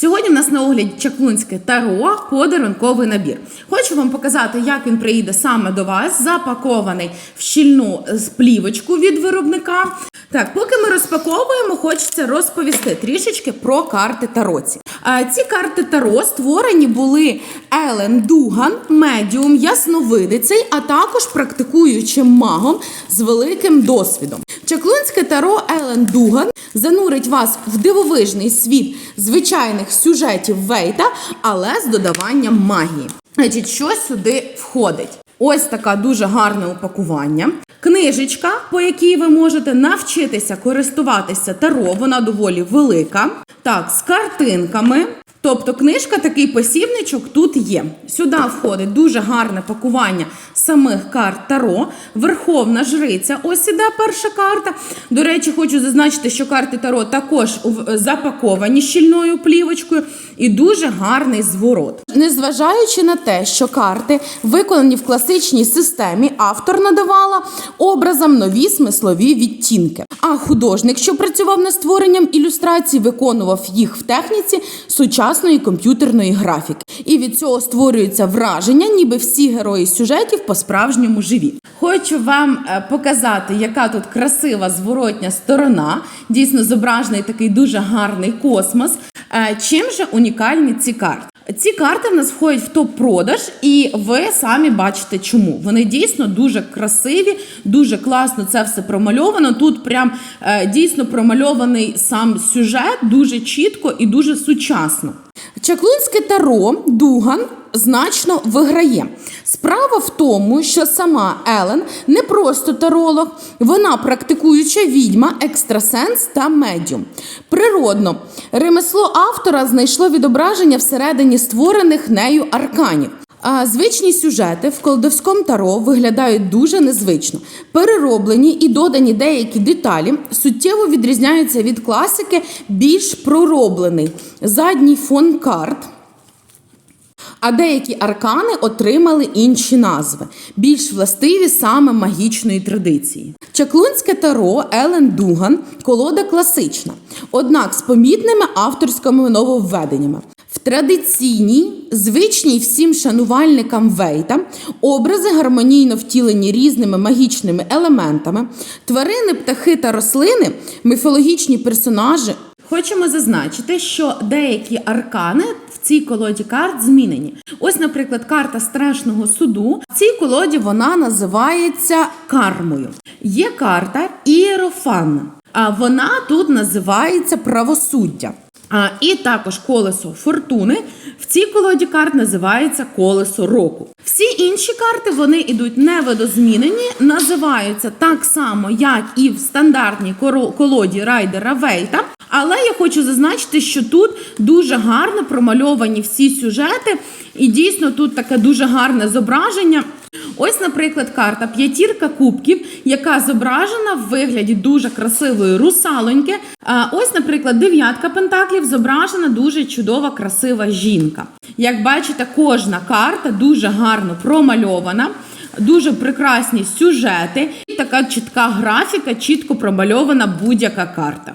Сьогодні в нас на огляді чаклунське таро подарунковий набір. Хочу вам показати, як він приїде саме до вас, запакований в щільну е, плівочку від виробника. Так, поки ми розпаковуємо, хочеться розповісти трішечки про карти тароці. Е, Ці карти таро створені були Елен Дуган, медіум, ясновидицей, а також практикуючим магом з великим досвідом. Чаклунське таро Елен Дуган занурить вас в дивовижний світ звичайних сюжетів Вейта, але з додаванням магії. Значить, що сюди входить? Ось така дуже гарне упакування. Книжечка, по якій ви можете навчитися користуватися таро, вона доволі велика. Так, з картинками. Тобто книжка, такий посібничок тут є. Сюди входить дуже гарне пакування самих карт Таро. Верховна жриця. Ось іде перша карта. До речі, хочу зазначити, що карти Таро також в- запаковані щільною плівочкою і дуже гарний зворот. Незважаючи на те, що карти виконані в класичній системі, автор надавала образам нові смислові відтінки. А художник, що працював над створенням ілюстрацій, виконував їх в техніці сучасної комп'ютерної графіки. І від цього створюється враження, ніби всі герої сюжетів по-справжньому живі. Хочу вам е, показати, яка тут красива зворотня сторона. Дійсно зображений такий дуже гарний космос. Е, Чим же унікальні ці карти? Ці карти в нас входять в топ-продаж, і ви самі бачите, чому. Вони дійсно дуже красиві, дуже класно це все промальовано. Тут прям е, дійсно промальований сам сюжет дуже чітко і дуже сучасно. Чаклунське таро Дуган значно виграє. Справа в тому, що сама Елен не просто таролог, вона практикуюча відьма, екстрасенс та медіум. Природно, ремесло автора знайшло відображення всередині створених нею арканів. А звичні сюжети в колдовському таро виглядають дуже незвично. Перероблені і додані деякі деталі суттєво відрізняються від класики, більш пророблений задній фон карт. А деякі аркани отримали інші назви, більш властиві саме магічної традиції. Чаклунське таро Елен Дуган колода класична, однак з помітними авторськими нововведеннями. В традиційній, звичній всім шанувальникам Вейта образи гармонійно втілені різними магічними елементами, тварини, птахи та рослини, міфологічні персонажі. Хочемо зазначити, що деякі аркани в цій колоді карт змінені. Ось, наприклад, карта страшного суду. В цій колоді вона називається кармою. Є карта Іерофан. А вона тут називається правосуддя. А, і також колесо фортуни в цій колоді карт називається колесо року. Всі інші карти вони йдуть невидозмінені, називаються так само, як і в стандартній колоді райдера Вейта. Але я хочу зазначити, що тут дуже гарно промальовані всі сюжети, і дійсно тут таке дуже гарне зображення. Ось, наприклад, карта п'ятірка кубків, яка зображена в вигляді дуже красивої русалоньки. А ось, наприклад, дев'ятка пентаклів зображена дуже чудова, красива жінка. Як бачите, кожна карта дуже гарно промальована. Дуже прекрасні сюжети, і така чітка графіка, чітко промальована будь-яка карта.